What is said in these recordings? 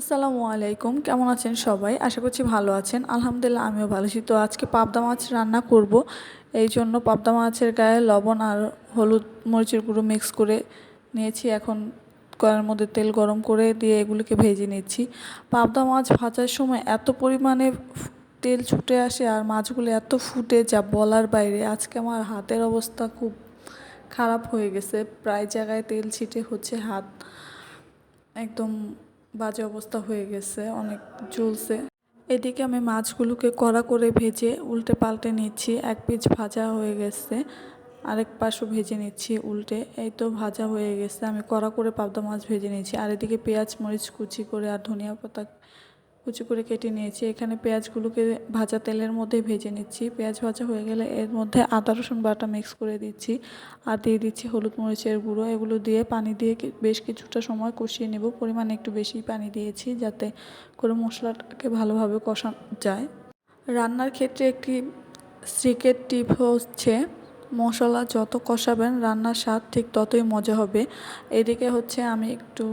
আসসালামু আলাইকুম। কেমন আছেন সবাই? আশা করছি ভালো আছেন। আলহামদুলিল্লাহ, আমিও ভালো আছি। তো আজকে পাবদা মাছ রান্না করব। এই জন্য পাবদা মাছের গায়ে লবণ আর হলুদ মরিচের গুঁড়ো মিক্স করে নিয়েছি। এখন কড়ার মধ্যে তেল গরম করে দিয়ে এগুলোকে ভেজে নিচ্ছি। পাবদা মাছ ভাজার সময় এত পরিমাণে তেল ছুটে আসে আর মাছগুলো এত ফুটে যা বলার বাইরে। আজকে আমার হাতের অবস্থা খুব খারাপ হয়ে গেছে। প্রায় জায়গায় তেল ছিটে হচ্ছে হাত। একদম বাজে অবস্থা হয়ে গেছে, অনেক জ্বলছে। এদিকে আমি মাছগুলোকে কড়া করে ভেজে উল্টে পাল্টে নিচ্ছি, এক পিচ ভাজা হয়ে গেছে, আরেক পাশও ভেজে নিচ্ছি উল্টে। এই তো ভাজা হয়ে গেছে, আমি কড়া করে পাবদা মাছ ভেজে নিয়েছি। আর এদিকে পেঁয়াজ, মরিচ কুচি করে আর ধনিয়া পাতা কুচি করে কেটে নিয়েছি। এখানে পেঁয়াজগুলোকে ভাজা তেলের মধ্যে ভেজে নিচ্ছি। পেঁয়াজ ভাজা হয়ে গেলে এর মধ্যে আদা, রসুন বাটা মিক্স করে দিচ্ছি। আর দিয়ে দিচ্ছি হলুদ মরিচের গুঁড়ো। এগুলো দিয়ে পানি দিয়ে বেশ কিছুটা সময় কষিয়ে নেব। পরিমাণে একটু বেশি পানি দিয়েছি যাতে করে মশলাটাকে ভালোভাবে কষানো যায়। রান্নার ক্ষেত্রে একটি সিক্রেট টিপ হচ্ছে মশলা যত কষাবেন, রান্নার স্বাদ ঠিক ততই মজা হবে। এদিকে হচ্ছে আমি একটু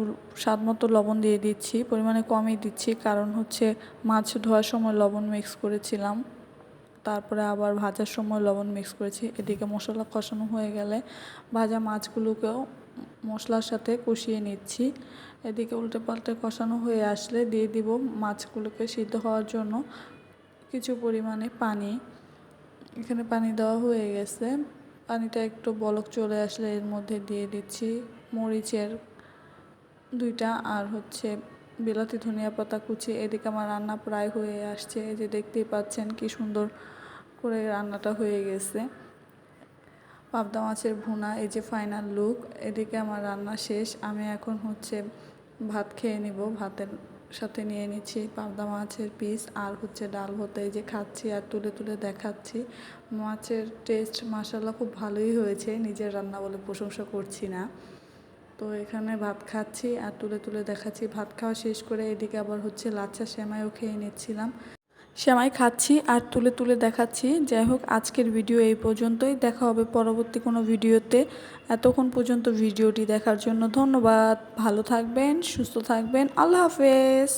স্বাদ মতো লবণ দিয়ে দিচ্ছি, পরিমাণে কমই দিচ্ছি কারণ হচ্ছে মাছ ধোয়ার সময় লবণ মিক্স করেছিলাম। তারপরে আবার ভাজার সময় লবণ মিক্স করেছি। এদিকে মশলা কষানো হয়ে গেলে ভাজা মাছগুলোকেও মশলার সাথে কষিয়ে নিচ্ছি। এদিকে উল্টে পাল্টে কষানো হয়ে আসলে দিয়ে দিব মাছগুলোকে সিদ্ধ হওয়ার জন্য কিছু পরিমাণে পানি। এখানে পানি দেওয়া হয়ে গেছে। পানিটা একটু বলক চলে আসলে এর মধ্যে দিয়ে দিচ্ছি। মরিচের দুইটা আর হচ্ছে বিলাতি ধনিয়া পাতা কুচি। এদিকে আমার রান্না প্রায় হয়ে আসছে। এই যে দেখতেই পাচ্ছেন কি সুন্দর করে রান্নাটা হয়ে গেছে। পাবদা মাছের ভুনা, এই যে ফাইনাল লুক এদিকে আমার রান্না শেষ। আমি এখন হচ্ছে ভাত খেয়ে নিব, ভাতের সাথে নিয়ে নিচ্ছি, পাবদা মাছের পিস আর হচ্ছে ডাল এই যে খাচ্ছি আর তুলে তুলে দেখাচ্ছি। মাছের টেস্ট মাসাল্লাহ খুব ভালোই হয়েছে, নিজের রান্না বলে প্রশংসা করছি না। তো এখানে ভাত খাচ্ছি আর তুলে তুলে দেখাচ্ছি। ভাত খাওয়া শেষ করে এদিকে আবার হচ্ছে লাচ্ছা সেমাইও খেয়ে নিচ্ছিলাম। সেমাই খাচ্ছি আর তুলে তুলে দেখাচ্ছি। যাই হোক, আজকের ভিডিও এই পর্যন্তই। দেখা হবে পরবর্তী কোনো ভিডিওতে। এতক্ষণ পর্যন্ত ভিডিওটি দেখার জন্য ধন্যবাদ। ভালো থাকবেন, সুস্থ থাকবেন। আল্লাহ হাফেজ।